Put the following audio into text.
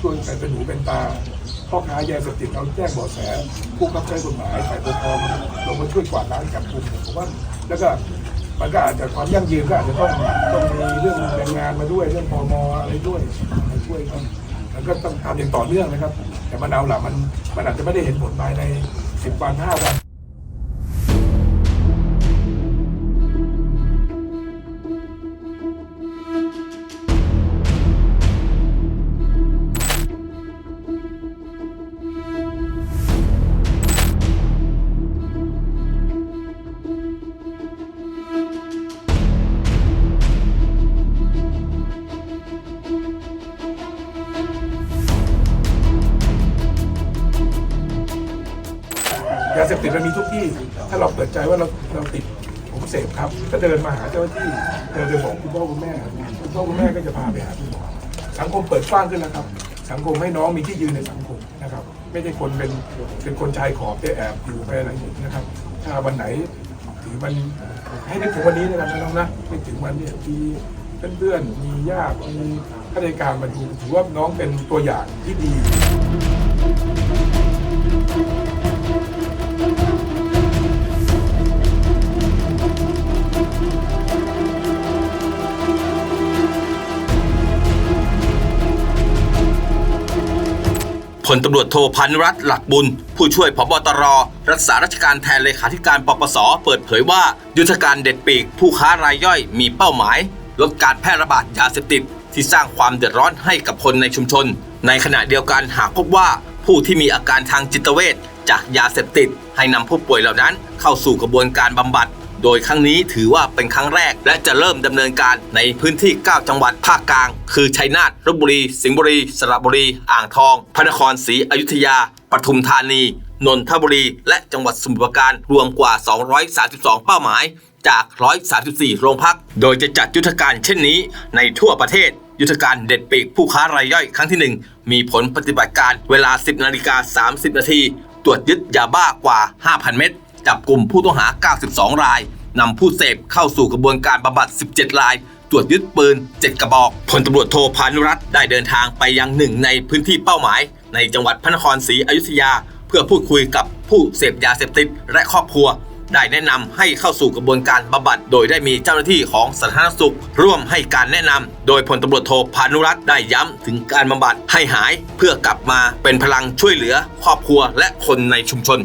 ช่วยกันเป็นหูเป็นตาพ่อค้ายาเสพติดเราแจ้งเบาะแสผู้กำกับใช้กฎหมายฝ่ายปกครองลงมาช่วยกวาดล้างจับกลุ่มผมว่าแล้วก็มันก็อาจจะความยั่งยืนก็อาจจะต้องต้องมีเรื่องแรงงานมาด้วยเรื่องพมอะไรด้วยมาช่วยกันมันก็ต้องทำอย่างต่อเนื่องนะครับ แต่มันเอาละมันมันอาจจะไม่ได้เห็นผลภายในสิบวันห้าวันาเสพติดมันมีทุกที่ ถ้าเราเปิดใจว่าเราเราติดผมเสพครับ ก็เดินมาหาเจ้าหน้าที่เดินไปบอกคุณพ่อคุณแม่คุณพ่อคุณแม่ก็จะพาไปหาคุณหมอสังคมเปิดกว้างขึ้นแล้วครับ สังคมให้น้องมีที่ยืนในสังคมนะครับ ไม่ใช่คนเป็นเป็นคนชายขอบที่แอบอยู่ไปอะไรอย่างนี้นะครับ ถ้าวันไหนถือมันให้นึกถึงวันนี้นะครับน้องนะนึกถึงวันนี้มีเพื่อนๆมีญาติมีข้าราชการมาดูถือว่าน้องเป็นตัวอย่างที่ดี ลตำรวจโทพันรัตน์หลักบุญ ผู้ช่วยพบตร รักษาราชการแทนเลขาธิการปปส เปิดเผยว่า ยุทธการเด็ดปีก ผู้ค้ารายย่อยมีเป้าหมาย ลดการแพร่ระบาดยาเสพติด ที่สร้างความเดือดร้อนให้กับคนในชุมชน ในขณะเดียวกันหากพบว่า ผู้ที่มีอาการทางจิตเวชจากยาเสพติด ให้นำผู้ป่วยเหล่านั้น เข้าสู่กระบวนการบำบัด โดยครั้งนี้ถือว่าเป็นครั้งแรก และจะเริ่มดำเนินการในพื้นที่ 9 จังหวัดภาคกลาง คือชัยนาทลบบุรี สิงห์บุรี สระบุรี อ่างทอง พระนครศรีอยุธยา ปทุมธานี นนทบุรี และจังหวัดสมุทรปราการรวมกว่า 232 เป้าหมาย จาก 134 โรงพัก โดยจะจัดยุทธการเช่นนี้ในทั่วประเทศยุทธการเด็ดปีกผู้ค้ารายย่อยครั้งที่ 1 มีผลปฏิบัติการเวลา 10 นาฬิกา 30 นาที ตรวจยึดยาบ้ากว่า 5,000 เม็ด จับกลุ่มผู้ต้องหา 92 รายนำผู้เสพเข้าสู่กระบวนการบำบัด 17 ราย ตรวจยึดปืน 7 กระบอก พลตำรวจโทพานุรัตน์ได้เดินทางไปยังหนึ่งในพื้นที่เป้าหมาย ในจังหวัดพระนครศรีอยุธยา เพื่อพูดคุยกับผู้เสพยาเสพติดและครอบครัว ได้แนะนำให้เข้าสู่กระบวนการบำบัด โดยได้มีเจ้าหน้าที่ของสาธารณสุข ร่วมให้การแนะนำโดยพลตำรวจโทพานุรัตน์ได้ย้ำถึงการบำบัดให้หาย เพื่อกลับมาเป็นพลังช่วยเหลือ ครอบครัวและคนในชุมชน